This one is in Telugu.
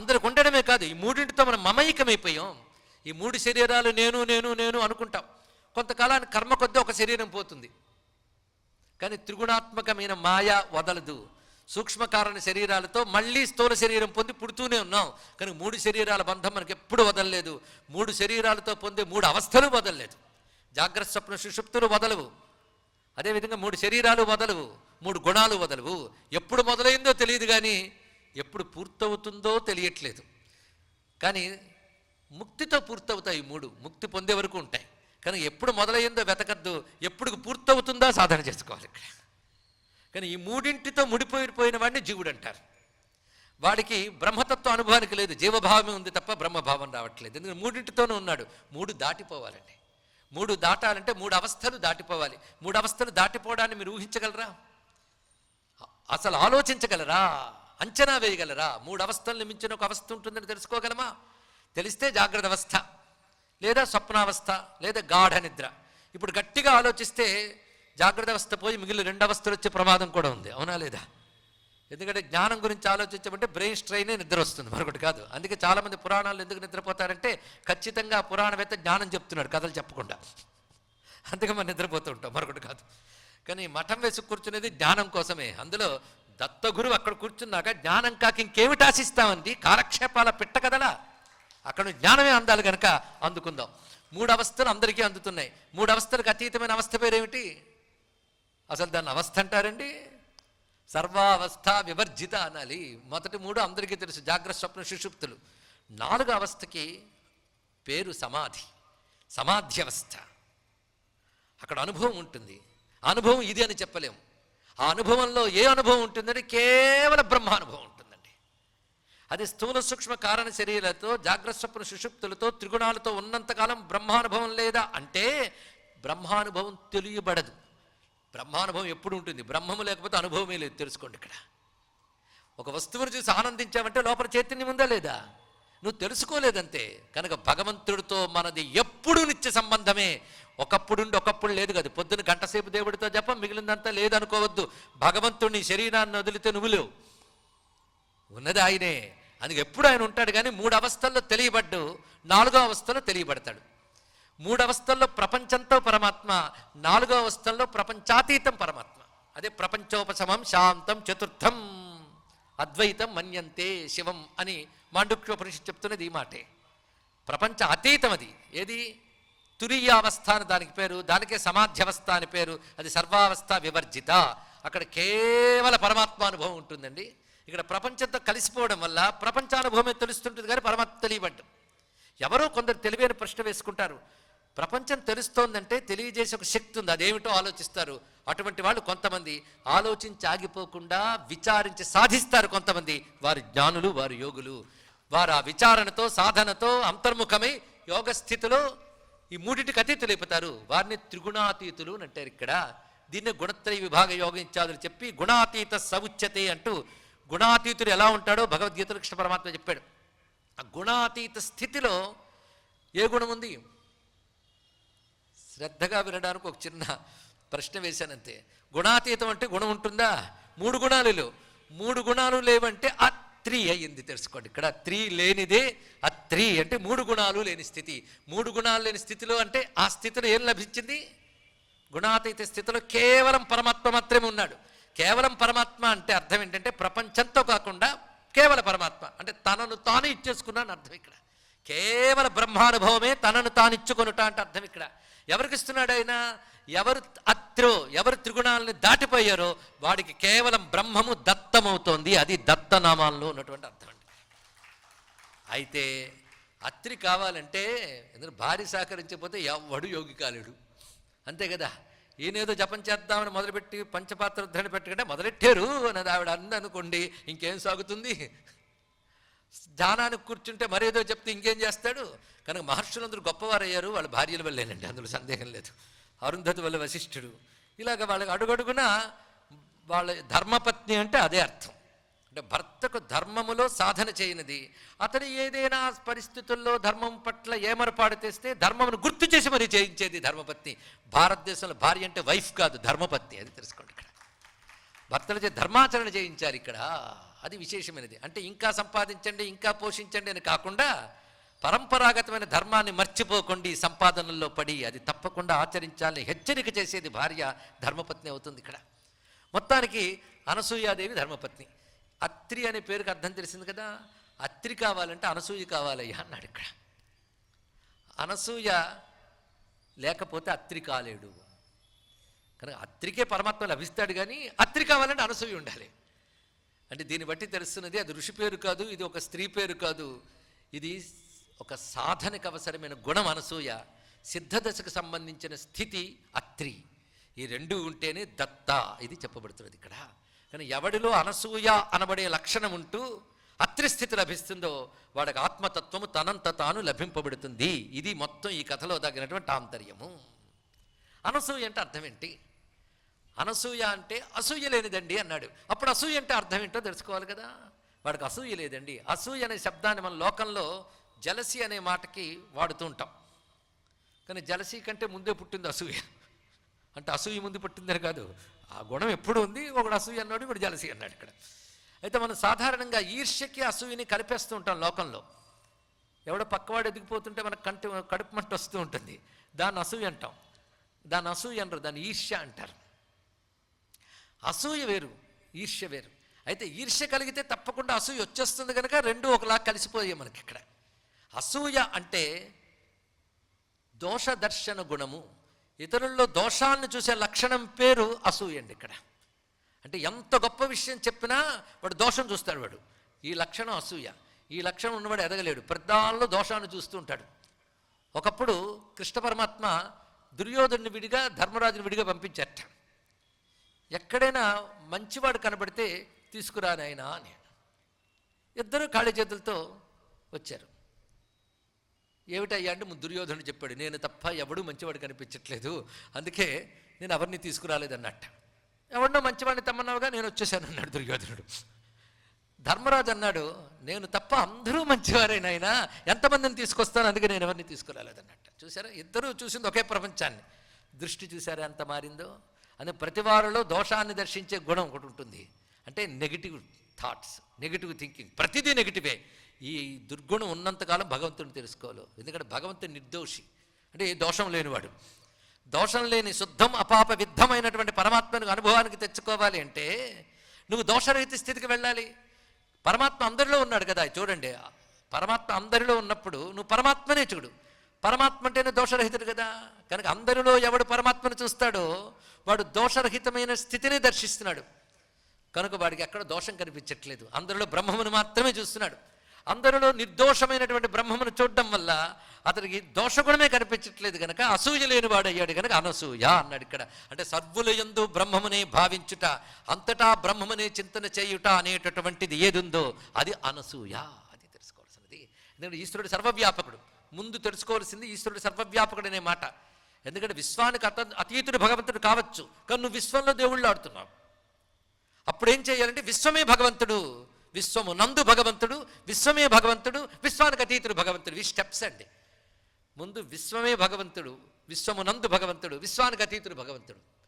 అందరికి ఉండడమే కాదు ఈ మూడింటితో మనం మమైకమైపోయాం. ఈ మూడు శరీరాలు నేను నేను నేను అనుకుంటాం. కొంతకాలానికి కర్మ కొద్దీ ఒక శరీరం పోతుంది. కానీ త్రిగుణాత్మకమైన మాయ వదలదు. సూక్ష్మకారణ శరీరాలతో మళ్ళీ స్థూల శరీరం పొంది పుడుతూనే ఉన్నాం. కానీ మూడు శరీరాల బంధం మనకి ఎప్పుడు వదలలేదు. మూడు శరీరాలతో పొందే మూడు అవస్థలు వదలలేదు. జాగ్రత్త స్వప్న సుషుప్తులు వదలవు. అదేవిధంగా మూడు శరీరాలు వదలవు. మూడు గుణాలు వదలవు. ఎప్పుడు మొదలైందో తెలియదు కానీ ఎప్పుడు పూర్తవుతుందో తెలియట్లేదు. కానీ ముక్తితో పూర్తవుతాయి మూడు. ముక్తి పొందే వరకు ఉంటాయి. కానీ ఎప్పుడు మొదలయ్యిందో వెతకద్దు. ఎప్పుడు పూర్తవుతుందో సాధన చేసుకోవాలి ఇక్కడ. కానీ ఈ మూడింటితో ముడిపోయిపోయిన వాడిని జీవుడు అంటారు. వాడికి బ్రహ్మతత్వ అనుభవానికి లేదు. జీవభావమే ఉంది తప్ప బ్రహ్మభావం రావట్లేదు. ఎందుకంటే మూడింటితోనే ఉన్నాడు. మూడు దాటిపోవాలండి. మూడు దాటాలంటే మూడు అవస్థలు దాటిపోవాలి. మూడు అవస్థలు దాటిపోవడాన్ని మీరు ఊహించగలరా? అసలు ఆలోచించగలరా? అంచనా వేయగలరా? మూడు అవస్థలను మించిన ఒక అవస్థ ఉంటుందని తెలుసుకోగలమా? తెలిస్తే జాగ్రత్త అవస్థ లేదా స్వప్నావస్థ లేదా గాఢ నిద్ర. ఇప్పుడు గట్టిగా ఆలోచిస్తే జాగ్రత్త అవస్థ పోయి మిగిలిన రెండు అవస్థలు వచ్చే ప్రమాదం కూడా ఉంది. అవునా లేదా? ఎందుకంటే జ్ఞానం గురించి ఆలోచించమంటే బ్రెయిన్ స్ట్రైనే నిద్ర వస్తుంది. మరొకటి కాదు. అందుకే చాలామంది పురాణాలు ఎందుకు నిద్రపోతారంటే ఖచ్చితంగా పురాణవేత్త జ్ఞానం చెప్తున్నాడు కథలు చెప్పకుండా. అందుకే మనం నిద్రపోతూ ఉంటాం. మరొకటి కాదు. కానీ మఠం వేసి కూర్చునేది జ్ఞానం కోసమే. అందులో దత్తగురువు అక్కడ కూర్చున్నాక జ్ఞానం కాక ఇంకేమిటి ఆశిస్తామండి? కాలక్షేపాల పిట్ట కదలా? అక్కడ జ్ఞానమే అందాలి కనుక అందుకుందాం. మూడు అవస్థలు అందరికీ అందుతున్నాయి. మూడు అవస్థలకు అతీతమైన అవస్థ పేరేమిటి? అసలు దాన్ని అవస్థ అంటారండి? సర్వావస్థ వివర్జిత అనాలి. మొదటి మూడు అందరికీ తెలుసు. జాగ్రత్త స్వప్న సుషుప్తులు. నాలుగు అవస్థకి పేరు సమాధి. సమాధి అవస్థ అక్కడ అనుభవం ఉంటుంది. అనుభవం ఇది అని చెప్పలేము. ఆ అనుభవంలో ఏ అనుభవం ఉంటుందంటే కేవలం బ్రహ్మానుభవం ఉంటుందండి. అది స్థూల సూక్ష్మ కారణ శరీరాలతో జాగ్రత్త స్వప్న సుషుప్తులతో త్రిగుణాలతో ఉన్నంతకాలం బ్రహ్మానుభవం లేదా? అంటే బ్రహ్మానుభవం తెలియబడదు. బ్రహ్మానుభవం ఎప్పుడు ఉంటుంది? బ్రహ్మము లేకపోతే అనుభవమే లేదు. తెలుసుకోండి ఇక్కడ. ఒక వస్తువును చూసి ఆనందించామంటే లోపల చైతన్యం ఉందా లేదా? నువ్వు తెలుసుకోలేదంతే. కనుక భగవంతుడితో మనది ఎప్పుడు నిత్య సంబంధమే. ఒకప్పుడుండి ఒకప్పుడు లేదు కదా. పొద్దున గంటసేపు దేవుడితో జపం మిగిలిందంతా లేదనుకోవద్దు. భగవంతుడిని శరీరాన్ని వదిలితే నువ్వు లేవు. ఉన్నది ఆయనే. అందుకే ఎప్పుడు ఆయన ఉంటాడు కానీ మూడు అవస్థల్లో తెలియబడ్డు నాలుగో అవస్థలో తెలియబడతాడు. మూడు అవస్థల్లో ప్రపంచంతో పరమాత్మ నాలుగో అవస్థల్లో ప్రపంచాతీతం పరమాత్మ. అదే ప్రపంచోపశమం శాంతం చతుర్థం అద్వైతం మన్యంతే శివం అని మాండుక్యోపనిషత్తు చెప్తున్నది ఈ మాటే. ప్రపంచ అతీతం అది ఏది? తురీయావస్థ అని దానికి పేరు దానికే సమాధ్యవస్థ అని పేరు అది సర్వావస్థ వివర్జిత. అక్కడ కేవల పరమాత్మానుభవం ఉంటుందండి. ఇక్కడ ప్రపంచంతో కలిసిపోవడం వల్ల ప్రపంచానుభవమే తెలుస్తుంటుంది కానీ పరమాత్మ తెలియబడ్డం. ఎవరో కొందరు తెలివైన ప్రశ్న వేసుకుంటారు. ప్రపంచం తెలుస్తోందంటే తెలియజేసే ఒక శక్తి ఉంది. అదేమిటో ఆలోచిస్తారు. అటువంటి వాళ్ళు కొంతమంది ఆలోచించి ఆగిపోకుండా విచారించి సాధిస్తారు కొంతమంది. వారి జ్ఞానులు వారు యోగులు. వారు ఆ విచారణతో సాధనతో అంతర్ముఖమై యోగ స్థితిలో ఈ మూడింటికి అతీతులైపోతారు వారిని త్రిగుణాతీతులు అని అంటారు ఇక్కడ. దీన్ని గుణత్రయ విభాగ యోగం చెప్పి గుణాతీత సముచ్యతే అంటూ గుణాతీతుడు ఎలా ఉంటాడో భగవద్గీతలో కృష్ణ పరమాత్మ చెప్పాడు. ఆ గుణాతీత స్థితిలో ఏ గుణం ఉంది? శ్రద్ధగా వినడానికి ఒక చిన్న ప్రశ్న వేశానంతే. గుణాతీతం అంటే గుణం ఉంటుందా? మూడు గుణాలు లేవు. మూడు గుణాలు లేవంటే అత్రి అయ్యింది తెలుసుకోండి. ఇక్కడ త్రీ లేనిదే అత్రి అంటే మూడు గుణాలు లేని స్థితి. మూడు గుణాలు లేని స్థితిలో అంటే ఆ స్థితిలో ఏం లభించింది? గుణాతీత స్థితిలో కేవలం పరమాత్మ మాత్రమే ఉన్నాడు. కేవలం పరమాత్మ అంటే అర్థం ఏంటంటే ప్రపంచంతో కాకుండా కేవల పరమాత్మ. అంటే తనను తాను ఇచ్చేసుకున్నాను అర్థం ఇక్కడ. కేవల బ్రహ్మానుభవమే తనను తాను ఇచ్చుకొనుట అంటే అర్థం ఇక్కడ. ఎవరికి ఇస్తున్నాడు ఆయన? ఎవరు అత్రో ఎవరు త్రిగుణాలని దాటిపోయారో వాడికి కేవలం బ్రహ్మము దత్తమవుతోంది. అది దత్తనామాల్లో ఉన్నటువంటి అర్థం అండి. అయితే అత్రి కావాలంటే ఎందుకంటే భార్య సహకరించకపోతే ఎవడు యోగి కాలేడు అంతే కదా? ఈయనేదో జపం చేద్దామని మొదలుపెట్టి పంచపాత్ర ధరణ పెట్టుకుంటే మొదలెట్టారు అన్నది ఆవిడ అంది అనుకోండి ఇంకేం సాగుతుంది? ధ్యానానికి కూర్చుంటే మరేదో చెప్తే ఇంకేం చేస్తాడు? కనుక మహర్షులందరూ గొప్పవారయ్యారు వాళ్ళ భార్యల వల్లేనండి అందులో సందేహం లేదు. అరుంధతి వల్ల వశిష్ఠుడు. ఇలాగ వాళ్ళకి అడుగడుగున వాళ్ళ ధర్మపత్ని అంటే అదే అర్థం. అంటే భర్తకు ధర్మములో సాధన చేయనిది. అతడు ఏదైనా పరిస్థితుల్లో ధర్మం పట్ల ఏమరపాటు తెస్తే ధర్మమును గుర్తు చేసి మరి చేయించేది ధర్మపత్ని. భారతదేశంలో భార్య అంటే వైఫ్ కాదు ధర్మపత్ని. అది తెలుసుకోండి ఇక్కడ. భర్తలచే ధర్మాచరణ చేయించారు ఇక్కడ. అది విశేషమైనది. అంటే ఇంకా సంపాదించండి ఇంకా పోషించండి అని కాకుండా పరంపరాగతమైన ధర్మాన్ని మర్చిపోకండి సంపాదనల్లో పడి అది తప్పకుండా ఆచరించాలని హెచ్చరిక చేసేది భార్య ధర్మపత్ని అవుతుంది ఇక్కడ. మొత్తానికి అనసూయాదేవి ధర్మపత్ని. అత్రి అనే పేరుకి అర్థం తెలిసింది కదా? అత్రి కావాలంటే అనసూయ కావాలయ్యా అన్నాడు ఇక్కడ. అనసూయ లేకపోతే అత్రి కాలేడు. కనుక అత్రికే పరమాత్మ లభిస్తాడు కానీ అత్రి కావాలంటే అనసూయ ఉండాలి. అంటే దీన్ని బట్టి తెలుస్తున్నది అది ఋషి పేరు కాదు ఇది ఒక స్త్రీ పేరు కాదు. ఇది ఒక సాధనకు అవసరమైన గుణం అనసూయ సిద్ధదశకు సంబంధించిన స్థితి అత్రి. ఈ రెండు ఉంటేనే దత్త ఇది చెప్పబడుతున్నది ఇక్కడ. కానీ ఎవడిలో అనసూయ అనబడే లక్షణం ఉంటూ అత్రి స్థితి లభిస్తుందో వాడికి ఆత్మతత్వము తనంత తాను లభింపబడుతుంది. ఇది మొత్తం ఈ కథలో తగినటువంటి ఆంతర్యము. అనసూయ అంటే అర్థం ఏంటి? అనసూయ అంటే అసూయ లేనిదండి అన్నాడు. అప్పుడు అసూయ అంటే అర్థం ఏంటో తెలుసుకోవాలి కదా. వాడికి అసూయ లేదండి. అసూయ అనే శబ్దాన్ని మన లోకంలో జలసి అనే మాటకి వాడుతూ ఉంటాం. కానీ జలసి కంటే ముందే పుట్టింది అసూయ. అంటే అసూయ ముందు పుట్టిందని కాదు. ఆ గుణం ఎప్పుడు ఉంది? ఒకడు అసూయ అన్నాడు ఇప్పుడు జలసి అన్నాడు ఇక్కడ. అయితే మనం సాధారణంగా ఈర్ష్యకి అసూయని కలిపేస్తూ ఉంటాం లోకంలో. ఎవడో పక్కవాడు ఎదిగిపోతుంటే మనకు కంటి కడుపు మంట వస్తూ ఉంటుంది. దాన్ని అసూయ అంటాం. దాన్ని అసూయ అనరు దాన్ని ఈర్ష్య అంటారు. అసూయ వేరు ఈర్ష్య వేరు. అయితే ఈర్ష్య కలిగితే తప్పకుండా అసూయ వచ్చేస్తుంది కనుక రెండు ఒకలా కలిసిపోయాయి మనకి ఇక్కడ అసూయ అంటే దోష దర్శన గుణము. ఇతరుల్లో దోషాన్ని చూసే లక్షణం పేరు అసూయ అండి ఇక్కడ. అంటే ఎంత గొప్ప విషయం చెప్పినా వాడు దోషం చూస్తాడు వాడు. ఈ లక్షణం అసూయ. ఈ లక్షణం ఉన్నవాడు ఎదగలేడు. పెద్దాల్లో దోషాన్ని చూస్తూ ఉంటాడు. ఒకప్పుడు కృష్ణ పరమాత్మ దుర్యోధను విడిగా ధర్మరాజుని విడిగా పంపించట ఎక్కడైనా మంచివాడు కనబడితే తీసుకురా నాయనా అని. ఇద్దరు ఖాళీ చేతులతో వచ్చారు. ఏమిటయ్యా అంటే ముందు దుర్యోధనుడు చెప్పాడు నేను తప్ప ఎవడూ మంచివాడు కనిపించట్లేదు అందుకే నేను ఎవరిని తీసుకురాలేదన్నట్ట. ఎవరినో మంచివాడిని తమ్మన్నావుగా నేను వచ్చేసాను అన్నాడు దుర్యోధనుడు. ధర్మరాజు అన్నాడు నేను తప్ప అందరూ మంచివారేనైనా ఎంతమందిని తీసుకొస్తాను అందుకే నేను ఎవరిని తీసుకురాలేదన్నట్ట. చూసారా? ఇద్దరూ చూసింది ఒకే ప్రపంచాన్ని. దృష్టి చూసారా ఎంత మారిందో? అని ప్రతి వారిలో దోషాన్ని దర్శించే గుణం ఒకటి ఉంటుంది. అంటే నెగిటివ్ థాట్స్ నెగిటివ్ థింకింగ్ ప్రతిదీ నెగిటివే ఈ దుర్గుణం ఉన్నంతకాలం భగవంతుని తెలుసుకోవాలి. ఎందుకంటే భగవంతుడు నిర్దోషి. అంటే దోషం లేనివాడు. దోషం లేని శుద్ధం అపాప విద్ధమైనటువంటి పరమాత్మను అనుభవానికి తెచ్చుకోవాలి అంటే నువ్వు దోషరహిత స్థితికి వెళ్ళాలి. పరమాత్మ అందరిలో ఉన్నాడు కదా చూడండి. పరమాత్మ అందరిలో ఉన్నప్పుడు నువ్వు పరమాత్మనే చూడు. పరమాత్మ అంటేనే దోషరహితుడు కదా. కనుక అందరిలో ఎవడు పరమాత్మను చూస్తాడో వాడు దోషరహితమైన స్థితిని దర్శిస్తున్నాడు. కనుక వాడికి ఎక్కడ దోషం కనిపించట్లేదు. అందరిలో బ్రహ్మమును మాత్రమే చూస్తున్నాడు. అందరిలో నిర్దోషమైనటువంటి బ్రహ్మమును చూడడం వల్ల అతనికి దోషగుణమే కనిపించట్లేదు కనుక అసూయ లేని వాడయ్యాడు కనుక అనసూయ అన్నాడు ఇక్కడ. అంటే సర్వుల యందు బ్రహ్మమునే భావించుట అంతటా బ్రహ్మమునే చింతన చేయుట అనేటటువంటిది ఏదుందో అది అనసూయ అది తెలుసుకోవాల్సినది. ఎందుకంటే ఈశ్వరుడు సర్వవ్యాపకుడు. ముందు తెలుసుకోవాల్సింది ఈశ్వరుడు సర్వవ్యాపకుడు అనే మాట. ఎందుకంటే విశ్వానికి అత అతీతుడు భగవంతుడు కావచ్చు కానీ నువ్వు విశ్వంలో దేవుళ్ళు ఆడుతున్నావు. అప్పుడు ఏం చేయాలంటే విశ్వమే భగవంతుడు విశ్వము నందు భగవంతుడు విశ్వమే భగవంతుడు విశ్వానికి అతీతుడు భగవంతుడు. ఈ స్టెప్స్ అండి. ముందు విశ్వమే భగవంతుడు విశ్వము నందు భగవంతుడు విశ్వానికి అతీతుడు భగవంతుడు.